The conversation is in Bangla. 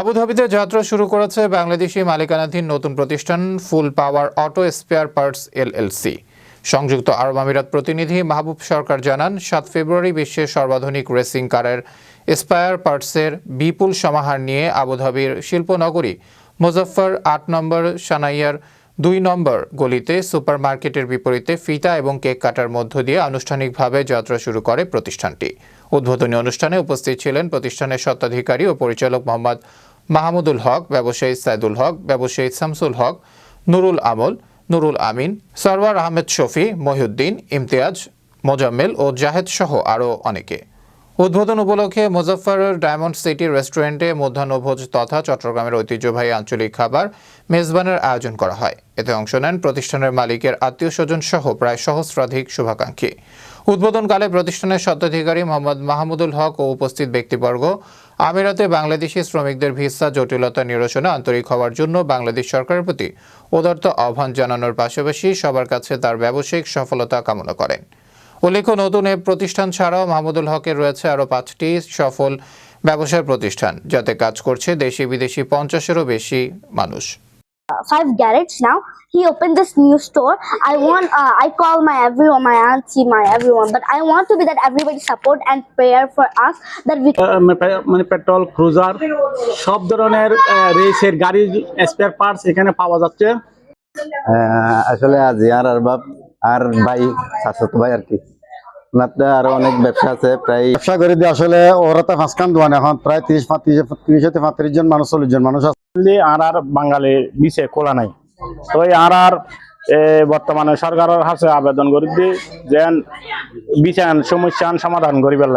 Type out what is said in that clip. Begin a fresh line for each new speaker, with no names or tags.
আবুধাবিতে যাত্রা শুরু করেছে বাংলাদেশি মালিকানাধীন নতুন প্রতিষ্ঠান full power auto spare parts LLC সংযুক্ত আরব আমিরাত প্রতিনিধি মাহবুব সরকার জানান, সাত ফেব্রুয়ারি বিশ্বের সর্বাধুনিক রেসিং কারের স্পায়ার পার্টসের বিপুল সমাহার নিয়ে আবুধাবির শিল্পনগরী, মুজফ্ফর আট নম্বর, সানাইয়ার দুই নম্বর গলিতে সুপারমার্কেটের বিপরীতে ফিতা এবং কেক কাটার মধ্য দিয়ে আনুষ্ঠানিকভাবে যাত্রা শুরু করে প্রতিষ্ঠানটি। উদ্বোধনী অনুষ্ঠানে উপস্থিত ছিলেন প্রতিষ্ঠানের স্বত্বাধিকারী ও পরিচালক মোহাম্মদ মাহমুদুল হক, ব্যবসায়ী সাইদুল হক, ব্যবসায়ী শামসুল হক, নুরুল আমল, নুরুল আমিন, সরওয়ার আহমেদ শফি, মহিউদ্দিন, ইমতিয়াজ, মোজাম্মেল ও জাহেদ সহ আরও অনেকে। উদ্বোধন উপলক্ষে মুজফ্ফরের ডায়মন্ড সিটি রেস্টুরেন্টে মধ্যাহ্নভোজ তথা চট্টগ্রামের ঐতিহ্যবাহী আঞ্চলিক খাবার মেজবানের আয়োজন করা হয়। এতে অংশ নেন প্রতিষ্ঠানের মালিকের আত্মীয় স্বজন সহ প্রায় সহস্রাধিক শুভাকাঙ্ক্ষী। উদ্বোধনকালে প্রতিষ্ঠানের স্বত্বাধিকারী মোহাম্মদ মাহমুদুল হক ও উপস্থিত ব্যক্তিবর্গ, আমিরাতে বাংলাদেশি শ্রমিকদের ভিসা জটিলতা নিরসনে আন্তরিক হওয়ার জন্য বাংলাদেশ সরকারের প্রতি উদার্ত আহ্বান জানানোর পাশাপাশি সবার কাছে তার ব্যবসায়িক সফলতা কামনা করেন। উল্লেখ্য নতুন এ প্রতিষ্ঠান ছাড়াও মাহমুদুল হকের রয়েছে আরও পাঁচটি সফল ব্যবসায় প্রতিষ্ঠান যাতে কাজ করছে দেশি বিদেশি পঞ্চাশেরও বেশি মানুষ
five garages now. He opened this new store. I want, uh, I call my everyone, my auntie, my everyone, but I want to be that everybody support and prayer for us that we
আহ, মানে পেট্রোল ক্রুজার সব ধরনের রেসের গাড়ির স্পেয়ার পার্টস এখানে পাওয়া যাচ্ছে
আহ, আসলে আজ আর আর বাপ আর ভাই শাশ্বত ভাই আর কি। আরও অনেক ব্যবসা আছে প্রায়
ব্যবসা করে দিয়ে আসলে ওরা তো ফাঁসকান দোয়ান এখন প্রায় তিরিশ তিরিশ তিরিশ থেকে পঁয়ত্রিশ জন মানুষ চল্লিশ জন মানুষ আছে।
আর আর বাঙালি বিষে খোলা নাই। তো এই আর আর এ, বর্তমানে সরকারের কাছে আবেদন করি যে যেন বিচার সমস্যা সমাধান করিবার লাগে।